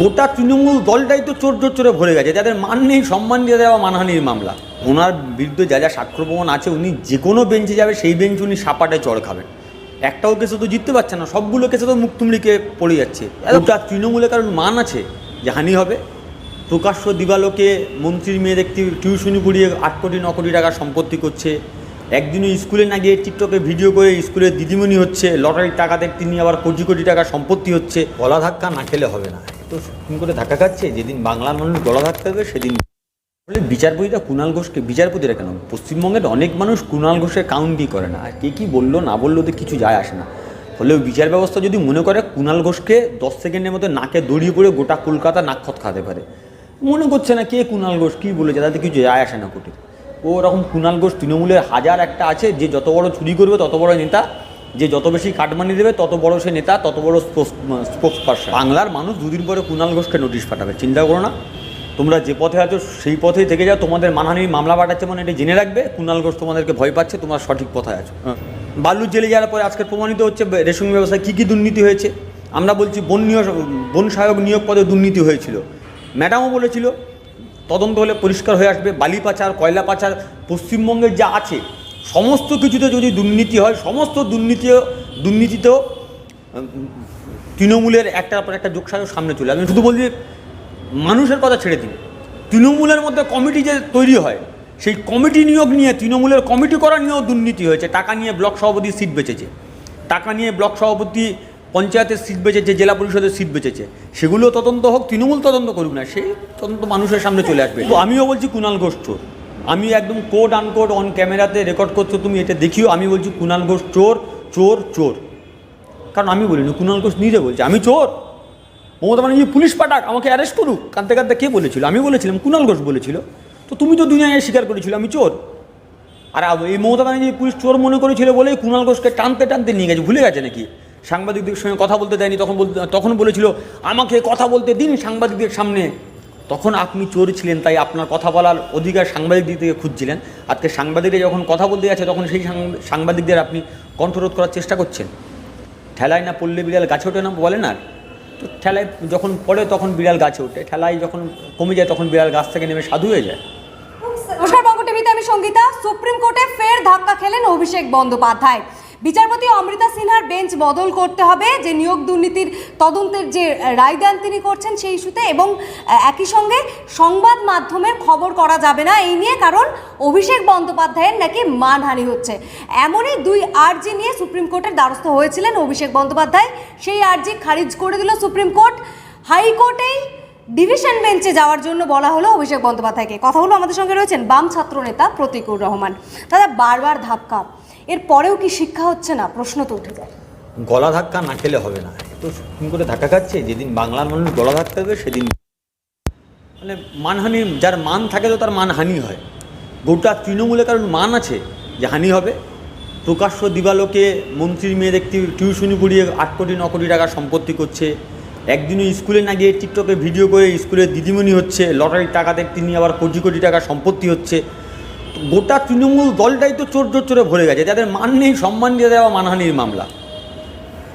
গোটা তৃণমূল দলটাই তো চোর চোর চোরে ভরে গেছে। যাদের মান নেই সম্মান দিয়ে দেওয়া মানহানির মামলা। ওনার বিরুদ্ধে যা যা সাক্ষ্য প্রমাণ আছে উনি যে কোনো বেঞ্চে যাবে সেই বেঞ্চ উনি সাপাটে চড় খাবেন। একটাও কেসে তো জিততে পারছে না সবগুলো কেসে তো মুখ পড়ে যাচ্ছে। গোটা তৃণমূলে কারণ মান আছে যে হানি হবে? প্রকাশ্য দিবালোকে মন্ত্রীর মেয়ে দেখতে টিউশনি করিয়ে আট কোটি ন কোটি টাকার সম্পত্তি করছে। একদিনও স্কুলে না গিয়ে টিকটকে ভিডিও করে স্কুলের দিদিমণি হচ্ছে লটারির টাকা দেখতে নিয়ে আবার কোটি কোটি টাকার সম্পত্তি হচ্ছে। গলা ধাক্কা না খেলে হবে না। তো সুপ্রিম করে ধাক্কা খাচ্ছে, যেদিন বাংলার মানুষ গলা ধাক্কা হবে সেদিন বলে বিচারপতিরা কুণাল ঘোষকে বিচারপতিরা কেন? পশ্চিমবঙ্গের অনেক মানুষ কুণাল ঘোষের কাউন্টই করে না। আর কে কী বলল, না বলল তো কিছু যায় আসে না। ফলে বিচার ব্যবস্থা যদি মনে করে কুণাল ঘোষকে দশ সেকেন্ডের মধ্যে নাকে দড়িয়ে পড়ে গোটা কলকাতা নাকখত খাতে পারে। মনে করছে না কে কুণাল ঘোষ কী বলেছে তাতে কিছু যায় আসে না কোটে ওরকম কুণাল ঘোষ তৃণমূলের হাজার একটা আছে, যে যত বড় চুরি করবে তত বড় নেতা যে যত বেশি কাটমানি দেবে তত বড় সে নেতা তত বড় স্পোক্স পার্সন বাংলার মানুষ দুদিন পরে কুণাল ঘোষকে নোটিশ পাঠাবে চিন্তা করো না। তোমরা যে পথে আছো সেই পথেই থেকে যাও। তোমাদের মানহানির মামলা পাঠাচ্ছে মানে এটা জেনে রাখবে। কুণাল ঘোষ তোমাদেরকে ভয় পাচ্ছে তোমরা সঠিক পথে আছো। বালুর জেলে যাওয়ার পরে আজকে প্রমাণিত হচ্ছে রেশন ব্যবসায় কী কী দুর্নীতি হয়েছে। আমরা বলছি বন নিয়োগ বন সহায়ক নিয়োগ পদে দুর্নীতি হয়েছিল। ম্যাডামও বলেছিল তদন্ত হলে পরিষ্কার হয়ে আসবে। বালি পাচার কয়লা পাচার পশ্চিমবঙ্গের যা আছে সমস্ত কিছুতে যদি দুর্নীতি হয়, সমস্ত দুর্নীতি, দুর্নীতিতেও তৃণমূলের একটার পর একটা যোগসাজক সামনে চলে আমি শুধু বলছি, মানুষের কথা ছেড়ে দিন। তৃণমূলের মধ্যে কমিটি যে তৈরি হয়, সেই কমিটি নিয়োগ নিয়ে, তৃণমূলের কমিটি করা নিয়েও দুর্নীতি হয়েছে। টাকা নিয়ে ব্লক সভাপতি সিট বেঁচেছে। টাকা নিয়ে ব্লক সভাপতি পঞ্চায়েতের সিট বেঁচেছে, জেলা পরিষদের সিট বেঁচেছে। সেগুলো তদন্ত হোক, তৃণমূল তদন্ত করুক না, সেই তদন্ত মানুষের সামনে চলে আসবে। তো আমিও বলছি কুণাল ঘোষ চোর। আমি একদম কোড আনকোড অন ক্যামেরাতে রেকর্ড করছ, তুমি এটা দেখিও। আমি বলছি কুণাল ঘোষ চোর চোর চোর। কারণ আমি বলিনি কুণাল ঘোষ নিজে বলছে, আমি চোর। মমতা ব্যানার্জি, পুলিশ পাঠাক, আমাকে অ্যারেস্ট করুক। কাঁদতে কাঁদতে কে বলেছিল? আমি বলেছিলাম কুণাল ঘোষ বলেছিল। তো তুমি তো দুনিয়ায় স্বীকার করেছিল, আমি চোর। আর এই মমতা ব্যানার্জি পুলিশ চোর মনে করেছিল বলেই কুণাল ঘোষকে টানতে টানতে নিয়ে গেছে। ভুলে গেছে নাকি? সাংবাদিকদের সঙ্গে কথা বলতে দেয়নি, তখন বলতে তখন বলেছিল, আমাকে কথা বলতে দিন সাংবাদিকদের সামনে। তখন আপনি চোর ছিলেন, তাই আপনার কথা বলার অধিকার সাংবাদিকদের থেকে খুঁজছিলেন। আজকে সাংবাদিকরা যখন কথা বলতে যাচ্ছে, তখন সেই সাংবাদিকদের আপনি কণ্ঠরোধ করার চেষ্টা করছেন। ঠেলায় না পড়লে বিড়াল গাছে ওঠে না বলে না তো ঠেলায় যখন পড়ে তখন বিড়াল গাছে ওঠে, ঠেলায় যখন কমে যায় তখন বিড়াল গাছ থেকে নেমে সাধু হয়ে যায়। আমি সঙ্গীতা, সুপ্রিম কোর্টে ফের ধাক্কা খেলেন অভিষেক বন্দ্যোপাধ্যায়। বিচারপতি অমৃতা সিনহার বেঞ্চ বদল করতে হবে। যে নিয়োগ দুর্নীতির তদন্তের যে রায় দেন তিনি করছেন সেই ইস্যুতে এবং একই সঙ্গে সংবাদ মাধ্যমের খবর করা যাবে না। এই নিয়ে কারণ অভিষেক বন্দ্যোপাধ্যায়ের নাকি মানহানি হচ্ছে। এমনই দুই আর্জি নিয়ে সুপ্রিম কোর্টের দ্বারস্থ হয়েছিলেন অভিষেক বন্দ্যোপাধ্যায়। সেই আর্জি খারিজ করে দিল সুপ্রিম কোর্ট। হাইকোর্টেই ডিভিশন বেঞ্চে যাওয়ার জন্য বলা হলো অভিষেক বন্দ্যোপাধ্যায়কে। কথা হলো আমাদের সঙ্গে রয়েছেন বাম ছাত্র নেতা প্রতিকুর রহমান। দাদা, বারবার ধাক্কা। এর পরেও কি শিক্ষা হচ্ছে না? প্রশ্ন তো উঠে যায়। গলা ধাক্কা না খেলে হবে না। তো সুপ্রিম করে ধাক্কা খাচ্ছে, যেদিন বাংলার মানুষ গলা ধাক্কা দেবে সেদিন মানে মানহানি, যার মান থাকে তো তার মানহানি হয়। গোটা তৃণমূলে কারণ মান আছে যে হানি হবে? প্রকাশ্য দিবালোকে মন্ত্রীর মেয়ে দেখতে টিউশনি করিয়ে আট কোটি, ন কোটি টাকা সম্পত্তি করছে। একদিনও স্কুলে না গিয়ে টিকটকে ভিডিও করে স্কুলের দিদিমণি হচ্ছে, লটারির টাকা দেখতে নিয়ে আবার কোটি কোটি টাকা সম্পত্তি হচ্ছে। গোটা তৃণমূল দলটাই তো চোর চোর চোরে ভরে গেছে। যাদের মান নেই, সম্মান দিয়ে দেওয়া মানহানির মামলা।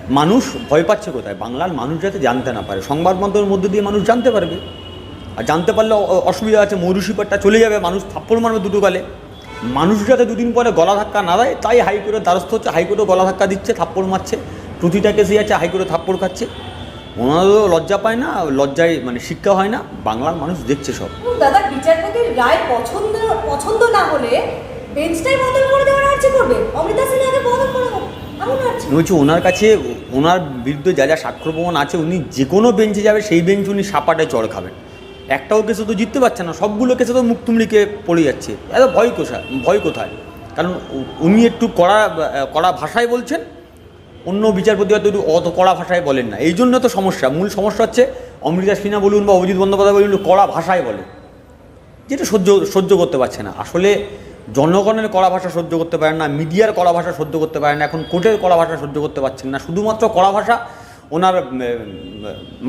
মানুষ ভয় পাচ্ছে কোথায়? বাংলার মানুষ যাতে জানতে না পারে। সংবাদ মাধ্যমের মধ্যে দিয়ে মানুষ জানতে পারবে। আর জানতে পারলে অসুবিধা আছে, মৌরুষিপাটটা চলে যাবে, মানুষ থাপ্পড় মারবে দুটো গালে। মানুষ যাতে দুদিন পরে গলা ধাক্কা না দেয়, তাই হাইকোর্টের দ্বারস্থ হচ্ছে, হাইকোর্টও গলা ধাক্কা দিচ্ছে, থাপ্পড় মারছে। প্রতিটা কেসে আছে, হাইকোর্টে থাপ্পড় খাচ্ছে। ওনারও লজ্জা পায় না লজ্জায় মানে শিক্ষা হয় না বাংলার মানুষ দেখছে সব। দাদা বিচারপতির রায় পছন্দ পছন্দ না হলে বেঞ্চটাই বদল করে দেওয়ার আর্জি করবে। অমৃতা সিনহাকে বদল করে বলছি ওনার কাছে ওনার বিরুদ্ধে যা যা সাক্ষ্য প্রমাণ আছে উনি যে কোনো বেঞ্চে যাবে সেই বেঞ্চ উনি সাপাটে চড় খাবেন। একটাও কেসে তো জিততে পারছে না সবগুলো কেসে তো মুখ তুমড়িকে পড়ে যাচ্ছে। এত ভয় কোথায় ভয় কোথায়? কারণ উনি একটু কড়া কড়া ভাষায় বলছেন অন্য বিচারপতি হয়তো একটু অত কড়া ভাষায় বলেন না। এই জন্য তো সমস্যা। মূল সমস্যা হচ্ছে অমৃতা সিনহা বলুন বা অভিজিৎ বন্দ্যোপাধ্যায় বলুন কড়া ভাষায় বলে যেটা সহ্য সহ্য করতে পারছে না। আসলে জনগণের কড়া ভাষা সহ্য করতে পারেন না মিডিয়ার কড়া ভাষা সহ্য করতে পারেন না এখন কোর্টের কড়া ভাষা সহ্য করতে পারছেন না। শুধুমাত্র কড়া ভাষা ওনার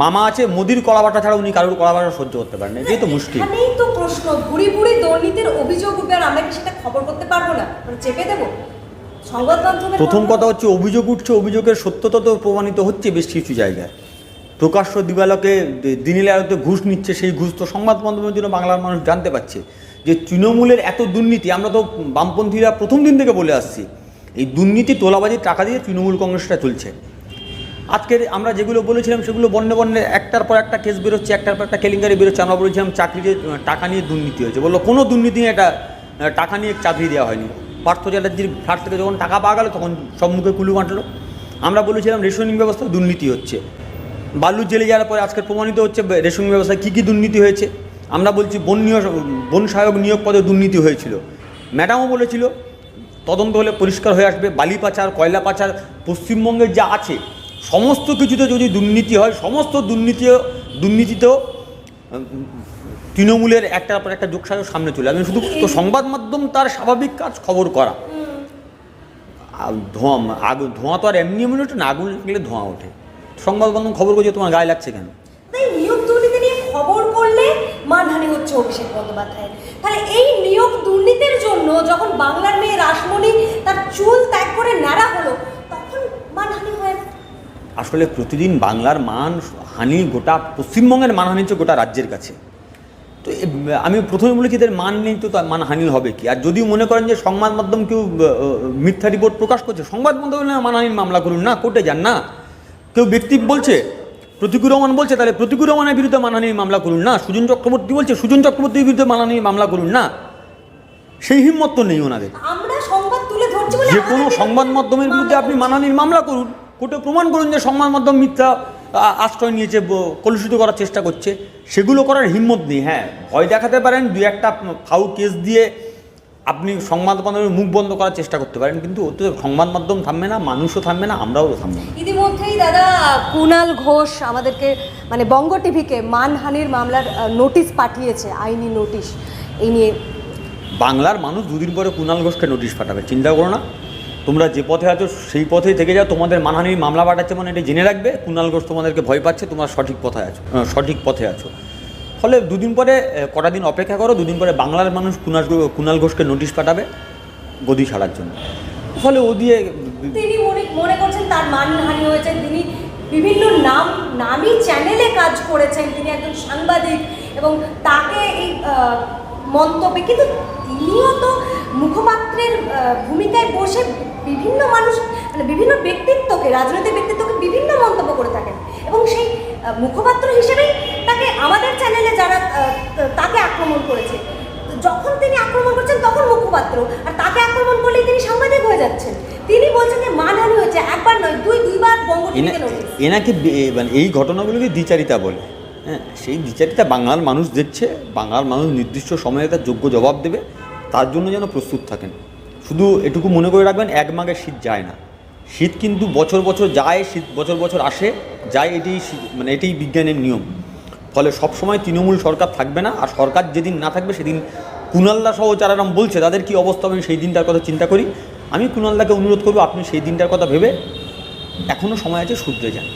মামা আছে মোদির কড়া ভাষা ছাড়া উনি কারোর কড়া ভাষা সহ্য করতে পারেন না। এটাই তো মুশকিল। তো প্রশ্ন। ভুড়ি ভুড়ি দুর্নীতির অভিযোগ উঠবে আর আমরা কি সেটা খবর করতে পারব না? মানে চেপে দেবো? সংবাদ মাধ্যমে প্রথম কথা হচ্ছে অভিযোগ উঠছে অভিযোগের সত্যতা তো প্রমাণিত হচ্ছে বেশ কিছু জায়গায়। প্রকাশ্য দিবালকে দিনের আলোতে ঘুষ নিচ্ছে সেই ঘুষ তো সংবাদ মাধ্যমের জন্য বাংলার মানুষ জানতে পারছে। যে তৃণমূলের এত দুর্নীতি আমরা তো বামপন্থীরা প্রথম দিন থেকে বলে আসছি এই দুর্নীতি তোলাবাজির টাকা দিয়ে তৃণমূল কংগ্রেসটা চলছে। আজকের আমরা যেগুলো বলেছিলাম সেগুলো বন্যে বন্যে একটার পর একটা কেস বেরোচ্ছে একটার পর একটা কেলেঙ্কারি বেরোচ্ছে। আমরা বলেছিলাম চাকরিতে টাকা নিয়ে দুর্নীতি হয়েছে। বলল কোনো দুর্নীতি নিয়ে এটা টাকা নিয়ে চাকরি দেওয়া হয়নি। পার্থ চ্যাটার্জির ফ্ল্যাট থেকে যখন টাকা পাওয়া গেল, তখন সব মুখে কুলু বাঁটলো। আমরা বলেছিলাম, রেশনিং ব্যবস্থা দুর্নীতি হচ্ছে। বালু জেলে যাওয়ার পরে আজকে প্রমাণিত হচ্ছে, রেশনিং ব্যবস্থায় কী কী দুর্নীতি হয়েছে। আমরা বলছি, বন নিয়োগ বন সহায়ক নিয়োগ পদে দুর্নীতি হয়েছিল। ম্যাডামও বলেছিল, তদন্ত হলে পরিষ্কার হয়ে আসবে। বালি পাচার, কয়লা পাচার পশ্চিমবঙ্গের যা আছে, সমস্ত কিছুতে যদি দুর্নীতি হয়, সমস্ত দুর্নীতিও দুর্নীতিতেও তৃণমূলের একটার পর একটা যোগসাজক সামনে চলে আসবে। শুধু তো সংবাদ মাধ্যম তার স্বাভাবিক কাজ খবর করা। ধোঁয়া আগুন ধোঁয়া তো আর এমনি এমনি ওঠে না আগুন লাগলে ধোঁয়া ওঠে। সংবাদ মাধ্যম খবর করছে তোমার গায়ে লাগছে কেন? নিয়োগ দুর্নীতি নিয়ে খবর করলে মানহানি হচ্ছে অভিষেক বন্দ্যোপাধ্যায়ের। তাহলে এই নিয়োগ দুর্নীতির জন্য যখন বাংলার মেয়ে রাসমণি তার চুল ত্যাগ করে ন্যাড়া হলো তখন মানহানি হয়। আসলে প্রতিদিন বাংলার মান হানি গোটা পশ্চিমবঙ্গের মানহানি হচ্ছে গোটা রাজ্যের কাছে। তো আমি প্রথমে বলেছি এদের মান নেই তো তার মানহানি হবে কি? আর যদি মনে করেন যে সংবাদ মাধ্যম কেউ মিথ্যা রিপোর্ট প্রকাশ করছে সংবাদ মাধ্যমে মানহানির মামলা করুন না কোর্টে যান না। কেউ ব্যক্তি বলছে প্রতিকুর রহমান বলছে তাহলে প্রতিকুর রহমানের বিরুদ্ধে মানহানির মামলা করুন না। সুজন চক্রবর্তী বলছে সুজন চক্রবর্তীর বিরুদ্ধে মানহানির মামলা করুন না। সেই হিম্মত তো নেই ওনাদের। বলে যে কোনো সংবাদ মাধ্যমের বিরুদ্ধে আপনি মানহানির মামলা করুন। কোর্টে প্রমাণ করুন যে সংবাদ মাধ্যম মিথ্যা। আশ্রয় নিয়েছে কলুষিত করার চেষ্টা করছে সেগুলো করার হিম্মত নেই। হ্যাঁ ভয় দেখাতে পারেন দু একটা ফাউ কেস দিয়ে আপনি সংবাদ মাধ্যমের মুখ বন্ধ করার চেষ্টা করতে পারেন কিন্তু ওতে সংবাদ মাধ্যম থামবে না মানুষও থামবে না আমরাও থামবো না। ইতিমধ্যেই দাদা কুণাল ঘোষ আমাদেরকে মানে বঙ্গ টিভিকে মানহানির মামলার নোটিশ পাঠিয়েছে আইনি নোটিশ। এই নিয়ে বাংলার মানুষ দুদিন পরে কুণাল ঘোষকে নোটিশ পাঠাবে চিন্তা করো না। তোমরা যে পথে আছো, সেই পথেই থেকে যাও। তোমাদের মানহানির মামলা পাঠাচ্ছে মানে এটা জেনে রাখবে। কুণাল ঘোষ তোমাদেরকে ভয় পাচ্ছে, তোমরা সঠিক পথে আছো সঠিক পথে আছো। ফলে দুদিন পরে কটা দিন অপেক্ষা করো, দুদিন পরে বাংলার মানুষ কুণাল কুণাল ঘোষকে নোটিশ পাঠাবে গদি ছাড়ার জন্য। ফলে ও দিয়ে তিনি মনে করছেন তার মানহানি হয়েছে। তিনি বিভিন্ন নাম, নামী চ্যানেলে কাজ করেছেন। তিনি একজন সাংবাদিক এবং তাকে এই মন্তব্যে, কিন্তু তিনিও তো মুখপাত্রের ভূমিকায় বসে বিভিন্ন মানুষ মানে বিভিন্ন ব্যক্তিত্বকে রাজনৈতিক ব্যক্তিত্বকে বিভিন্ন মন্তব্য করে থাকেন। এবং সেই মুখপাত্র হিসেবেই তাকে আমাদের চ্যানেলে যারা তাকে আক্রমণ করেছে। যখন তিনি আক্রমণ করছেন তখন মুখপাত্র। আর তাকে আক্রমণ করলেই তিনি সাংবাদিক হয়ে যাচ্ছেন। তিনি বলছেন যে মানহানি হয়েছে একবার নয় দুই দুইবার বঙ্গ এনাকে মানে এই ঘটনাগুলোকে দ্বিচারিতা বলে। হ্যাঁ সেই দ্বিচারিতা বাংলার মানুষ দেখছে বাংলার মানুষ নির্দিষ্ট সময়ে তার যোগ্য জবাব দেবে। তার জন্য যেন প্রস্তুত থাকেন। শুধু এটুকু মনে করে রাখবেন, এক মাঘে শীত যায় না। শীত কিন্তু বছর বছর যায়, শীত বছর বছর আসে, যায় এটি মানে এটাই বিজ্ঞানের নিয়ম। ফলে সবসময় তৃণমূল সরকার থাকবে না, আর সরকার যেদিন না থাকবে সেদিন কুণালদা সহ যারা এরম বলছে, তাদের কি অবস্থা হবে সেই দিনটার কথা চিন্তা করি। আমি কুণালদাকে অনুরোধ করব, আপনি সেই দিনটার কথা ভেবে এখনও সময় আছে শুধরে যান।